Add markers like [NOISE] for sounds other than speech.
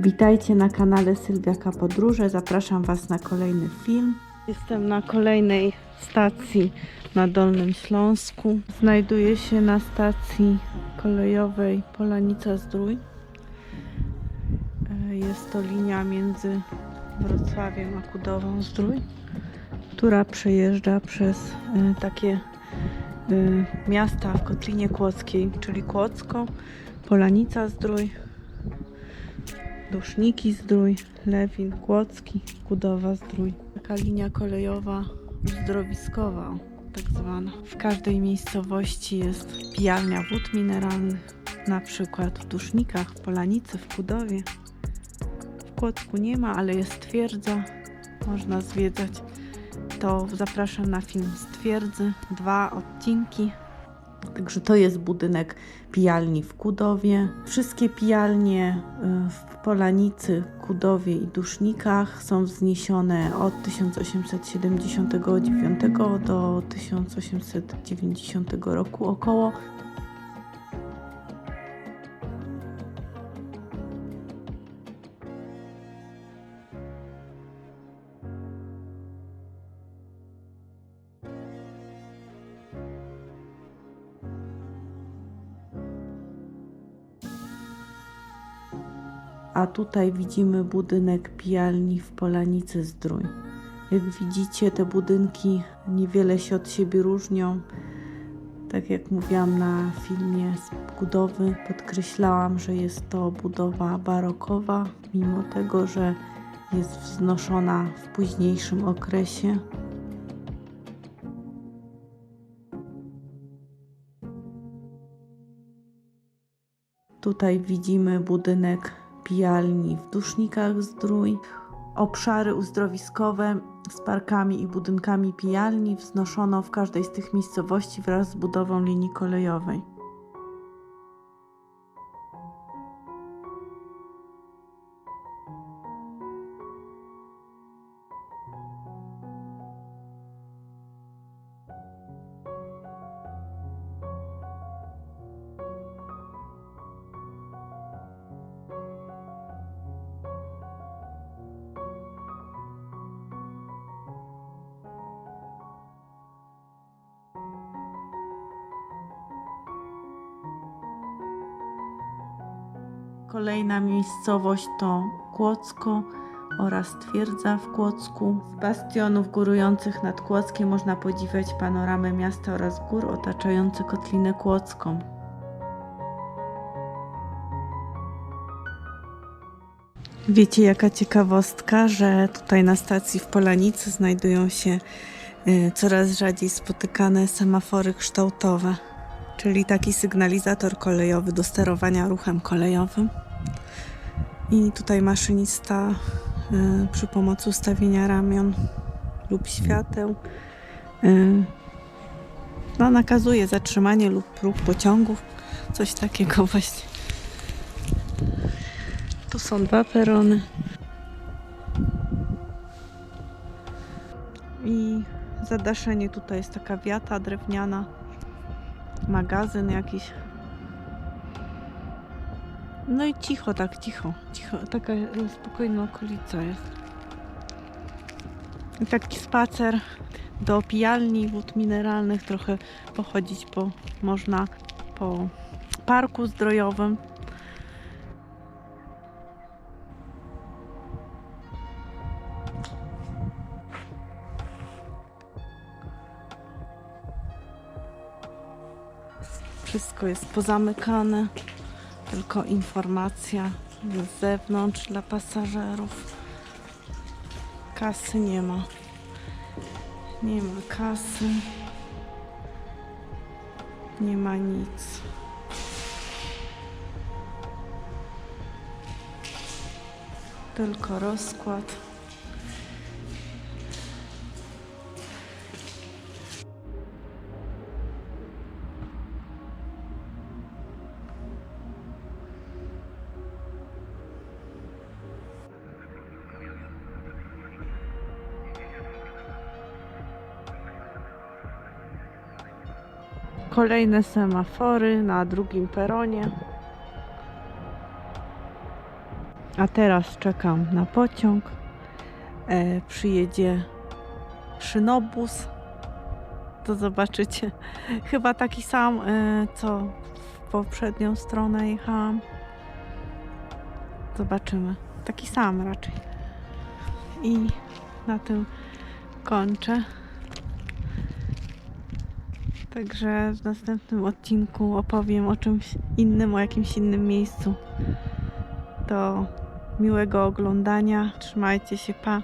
Witajcie na kanale Sylwiaka Podróże. Zapraszam Was na kolejny film. Jestem na kolejnej stacji na Dolnym Śląsku. Znajduję się na stacji kolejowej Polanica Zdrój. E, Jest to linia między Wrocławiem a Kudową Zdrój, która przejeżdża przez e, takie e, miasta w Kotlinie Kłodzkiej, czyli Kłodzko, Polanica Zdrój, Duszniki Zdrój, Lewin, Kłodzki, Kudowa Zdrój. Taka linia kolejowa uzdrowiskowa, tak zwana. W każdej miejscowości jest pijalnia wód mineralnych, na przykład w Dusznikach, Polanicy, w Kudowie. W Kłodzku nie ma, ale jest twierdza, można zwiedzać. To zapraszam na film z twierdzy, dwa odcinki. Także to jest budynek pijalni w Kudowie. Wszystkie pijalnie y, w Polanicy, Kudowie i Dusznikach są wzniesione od 1879 do 1890 roku około. A tutaj widzimy budynek pijalni w Polanicy Zdrój. Jak widzicie, te budynki niewiele się od siebie różnią. Tak jak mówiłam na filmie z budowy, podkreślałam, że jest to budowa barokowa, mimo tego, że jest wznoszona w późniejszym okresie. Tutaj widzimy budynek pijalni w Dusznikach Zdrój. Obszary uzdrowiskowe z parkami i budynkami pijalni wznoszono w każdej z tych miejscowości wraz z budową linii kolejowej. Kolejna miejscowość to Kłodzko oraz twierdza w Kłodzku. Z bastionów górujących nad Kłodzkiem można podziwiać panoramę miasta oraz gór otaczające Kotlinę Kłodzką. Wiecie jaka ciekawostka, że tutaj na stacji w Polanicy znajdują się y, coraz rzadziej spotykane semafory kształtowe, czyli taki sygnalizator kolejowy do sterowania ruchem kolejowym. I tutaj maszynista y, przy pomocy ustawienia ramion lub świateł y, no, nakazuje zatrzymanie lub ruch pociągów, coś takiego [LAUGHS] właśnie. Tu są dwa perony. I zadaszenie tutaj jest taka wiata drewniana, magazyn jakiś. No i cicho, tak cicho, cicho, taka spokojna okolica jest. I taki spacer do pijalni wód mineralnych, trochę pochodzić po, można po parku zdrojowym. Wszystko jest pozamykane, tylko informacja z zewnątrz dla pasażerów. Kasy nie ma. Nie ma kasy. Nie ma nic. Tylko rozkład. Kolejne semafory na drugim peronie. A teraz czekam na pociąg. E, przyjedzie szynobus. To zobaczycie. [LAUGHS] Chyba taki sam, e, co w poprzednią stronę jechałam. Zobaczymy. Taki sam raczej. I na tym kończę. Także w następnym odcinku opowiem o czymś innym, o jakimś innym miejscu. Do miłego oglądania. Trzymajcie się, pa.